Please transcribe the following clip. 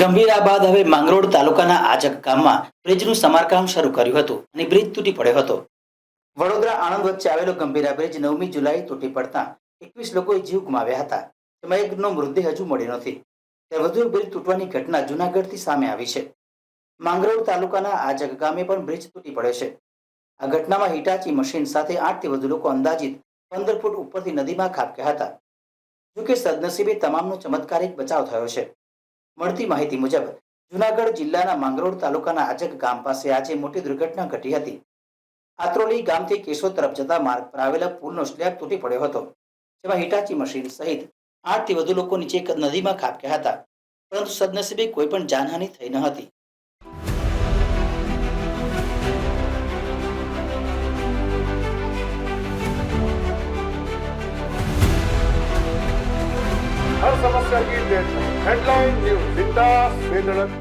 ગંભીરા બાદ હવે માંગરોળ તાલુકાના આજક ગામમાં બ્રિજનું સમારકામ શરૂ કર્યું હતું અને બ્રિજ તૂટી પડ્યો હતો. વડોદરા આણંદ વચ્ચે આવેલો ગંભીરા બ્રિજ નવમી જુલાઈ તૂટી પડતા એકવીસ લોકોએ જીવ ગુમાવ્યા હતા. તેમાં એકનો મૃતદેહ હજુ મળ્યો નથી. ત્યારે વધુ બ્રિજ તૂટવાની ઘટના જુનાગઢથી સામે આવી છે. માંગરોળ તાલુકાના આજક ગામે પણ બ્રિજ તૂટી પડ્યો છે. આ ઘટનામાં હિટાચી મશીન સાથે આઠથી વધુ લોકો અંદાજિત પંદર ફૂટ ઉપરથી નદીમાં ખાબક્યા હતા. જોકે સદનસીબે તમામનો ચમત્કારિક બચાવ થયો છે. મળતી માહિતી મુજબ, જુનાગઢ જિલ્લાના માંગરોળ તાલુકાના આજક ગામ પાસે આજે મોટી દુર્ઘટના ઘટી હતી. આત્રોલી ગામથી કેશોદ તરફ જતા માર્ગ પર આવેલા પુલનો સ્લેબ તૂટી પડ્યો હતો, જેમાં હિટાચી મશીન સહિત આઠથી વધુ લોકો નીચે નદીમાં ખાબક્યા હતા. પરંતુ સદનસીબે કોઈ પણ જાનહાનિ થઈ ન હતી. ಕಾಮಗಾರಿಗೆ ನಿರ್ದೇಶನ ಹೆಡ್ಲೈನ್ ನ್ಯೂಸ್ ಬಿಂದಾಸ್ ಬೇದಳಕ್